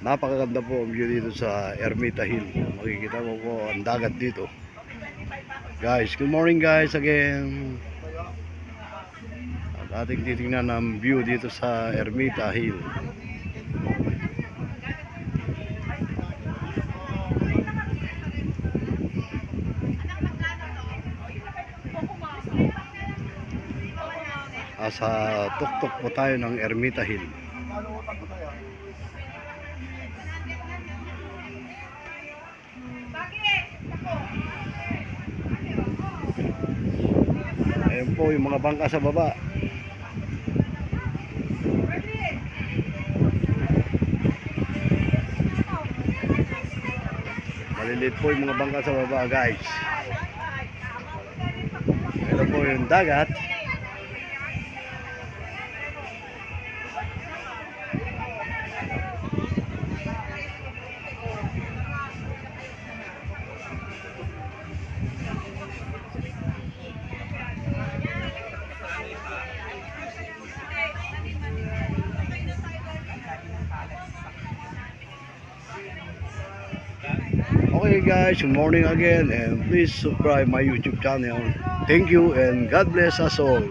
Napakaganda po ang view dito sa Ermita Hill. Makikita mo po ang dagat dito. Guys, good morning guys again. At ating titingnan ang view dito sa Ermita Hill. Asa tuktok po tayo ng Ermita Hill. Ayan po yung mga bangka sa baba. Maliliit po yung mga bangka sa baba guys. Ito po yung dagat. Okay guys, good morning again and please subscribe my YouTube channel. Thank you and God bless us all.